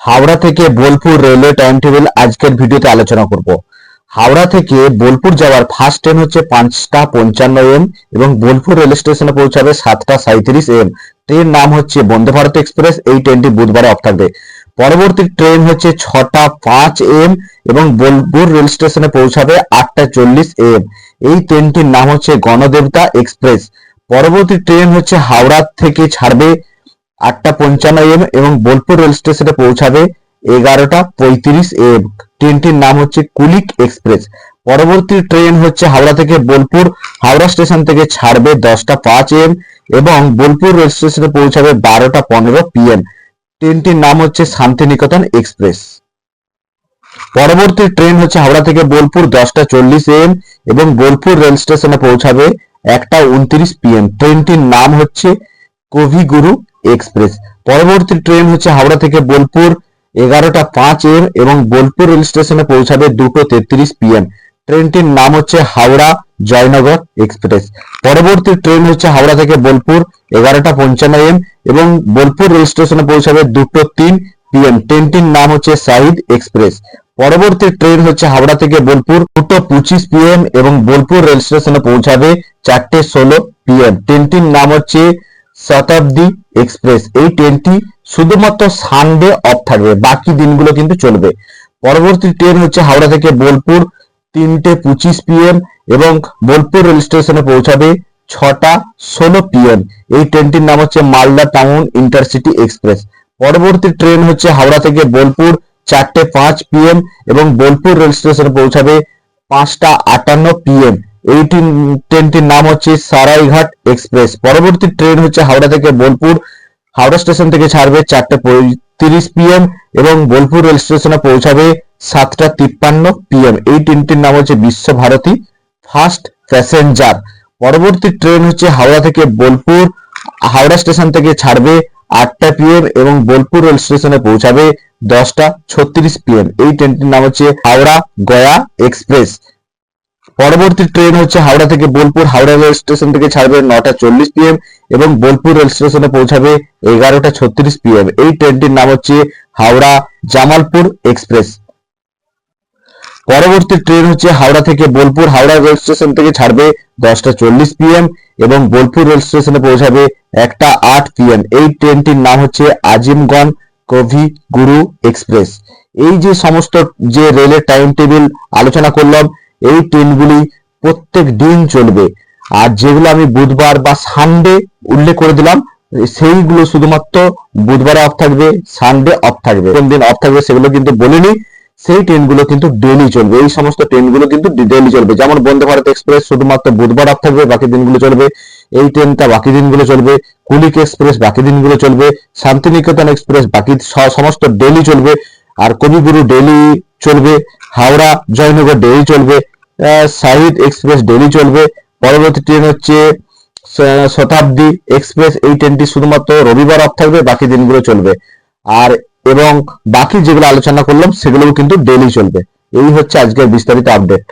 হাওড়া থেকে Bolpur railway time table আজকের ভিডিওতে আলোচনা করব। হাওড়া থেকে বোলপুর যাওয়ার ফার্স্ট ট্রেন হচ্ছে পাঁচটা পঞ্চান্ন এম এবং বোলপুর রেল স্টেশনে পৌঁছাবে সাতটা সাঁইত্রিশ এম। ট্রেন নাম হচ্ছে বন্দে ভারত এক্সপ্রেস, এই ট্রেনটি বুধবারে অফ থাকবে। পরবর্তী ট্রেন হচ্ছে ছটা পাঁচ এম এবং বোলপুর রেল স্টেশনে পৌঁছাবে আটটা চল্লিশ এম। এই ট্রেনটির নাম হচ্ছে গণদেবতা এক্সপ্রেস। পরবর্তী ট্রেন হচ্ছে হাওড়া থেকে ছাড়বে আটটা পঞ্চান্ন এম এবং বোলপুর রেল স্টেশনে পৌঁছাবে এগারোটা পঁয়ত্রিশ এম ট্রেনটির নাম হচ্ছে কুলিক এক্সপ্রেস। পরবর্তী ট্রেন হচ্ছে হাওড়া থেকে বোলপুর। হাওড়া স্টেশন থেকে ছাড়বে দশটা পাঁচ এম এবং বোলপুর রেল স্টেশনে পৌঁছাবে বারোটা পনেরো পিএম ট্রেনটির নাম হচ্ছে শান্তিনিকেতন এক্সপ্রেস। পরবর্তী ট্রেন হচ্ছে হাওড়া থেকে বোলপুর দশটা চল্লিশ এম এবং বোলপুর রেল স্টেশনে পৌঁছাবে একটা উনত্রিশ পিএম ট্রেনটির নাম হচ্ছে কবিগুরু এক্সপ্রেস পরবর্তী ট্রেন হচ্ছে হাওড়া থেকে বোলপুর, এগারোটা পাঁচ এম এবং বোলপুর রেল স্টেশনে পৌঁছাবে দুটো তেত্রিশ পিএম ট্রেনটির নাম হচ্ছে হাওড়া জয়নগর এক্সপ্রেস পরবর্তী ট্রেন হচ্ছে হাওড়া থেকে বোলপুর, এগারোটা পঞ্চান্ন এম এবং বোলপুর রেল স্টেশনে পৌঁছাবে দুটো তিন পিএম ট্রেনটির নাম হচ্ছে শাহিদ এক্সপ্রেস পরবর্তী ট্রেন হচ্ছে হাওড়া থেকে বোলপুর, দুটো পঁচিশ পিএম এবং বোলপুর রেল স্টেশনে পৌঁছাবে চারটে ষোলো পিএম ট্রেনটির নাম হচ্ছে শতাব্দী এক্সপ্রেস, এই ট্রেনটি শুধুমাত্র সানডে অফ থাকবে, বাকি দিনগুলো কিন্তু চলবে। পরবর্তী ট্রেন হচ্ছে হাওড়া থেকে বোলপুর, তিনটে পঁচিশ পিএম এবং বোলপুর রেল স্টেশনে পৌঁছাবে ছটা ষোলো পিএম এই ট্রেনটির নাম হচ্ছে মালদা টাউন ইন্টারসিটি এক্সপ্রেস পরবর্তী ট্রেন হচ্ছে হাওড়া থেকে বোলপুর, চারটে পাঁচ পিএম এবং বোলপুর রেল স্টেশনে পৌঁছাবে পাঁচটা আটান্ন পিএম এই ট্রেন- ট্রেনটির নাম হচ্ছে সারাইঘাট এক্সপ্রেস। পরবর্তী ট্রেন হচ্ছে হাওড়া থেকে বোলপুর। হাওড়া স্টেশন থেকে ছাড়বে চারটে পঁয়ত্রিশ পিএম এবং বোলপুর রেল স্টেশনে পৌঁছাবে সাতটা তিপ্পান্ন পিএম এই ট্রেনটির নাম হচ্ছে বিশ্বভারতী ফার্স্ট প্যাসেঞ্জার। পরবর্তী ট্রেন হচ্ছে হাওড়া থেকে বোলপুর। হাওড়া স্টেশন থেকে ছাড়বে আটটা পিএম এবং বোলপুর রেল স্টেশনে পৌঁছাবে দশটা ছত্রিশ পিএম এই ট্রেনটির নাম হচ্ছে হাওড়া গয়া এক্সপ্রেস। পরবর্তী ট্রেন হচ্ছে হাওড়া থেকে বোলপুর। হাওড়া রেল স্টেশন থেকে ছাড়বে নটা চল্লিশ পিএম এবং বোলপুর রেল স্টেশনে পৌঁছাবে এগারোটা ছত্রিশ পিএম এই ট্রেনটির নাম হচ্ছে হাওড়া জামালপুর এক্সপ্রেস পরবর্তী ট্রেন হচ্ছে হাওড়া থেকে বোলপুর। হাওড়া রেল স্টেশন থেকে ছাড়বে দশটা চল্লিশ পিএম এবং বোলপুর রেল স্টেশনে পৌঁছাবে একটা আট পিএম এই ট্রেনটির নাম হচ্ছে আজিমগঞ্জ কভি গুরু এক্সপ্রেস এই যে সমস্ত যে রেলের টাইম টেবিল আলোচনা করলাম এই ট্রেনগুলি প্রত্যেক দিন চলবে। আর যেগুলো আমি বুধবার বা সানডে উল্লেখ করে দিলাম, সেইগুলো শুধুমাত্র বুধবারে অফ থাকবে, সানডে অফ থাকবে। কোন দিন অফ থাকবে সেগুলো কিন্তু বলিনি, সেই ট্রেনগুলো কিন্তু ডেলি চলবে। এই সমস্ত ট্রেনগুলো কিন্তু ডেলি চলবে। যেমন বন্দে ভারত এক্সপ্রেস শুধুমাত্র বুধবার অফ থাকবে, বাকি দিনগুলো চলবে। এই ট্রেনটা বাকি দিনগুলো চলবে। কুলিক এক্সপ্রেস বাকি দিনগুলো চলবে। শান্তিনিকেতন এক্সপ্রেস বাকি সমস্ত ডেলি চলবে। আর কবিগুরু ডেলি চলবে, হাওড়া জয়নগর ডেলি চলবে শাহিদ এক্সপ্রেস ডেলি চলবে, পরবর্তী ট্রেন হচ্ছে শতাব্দী এক্সপ্রেস এই ট্রেনটি শুধুমাত্র রবিবার অফ থাকবে, বাকি দিনগুলো চলবে। আর এবং বাকি যেগুলো আলোচনা করলাম, সেগুলোও কিন্তু ডেলি চলবে। এই হচ্ছে আজকের বিস্তারিত আপডেট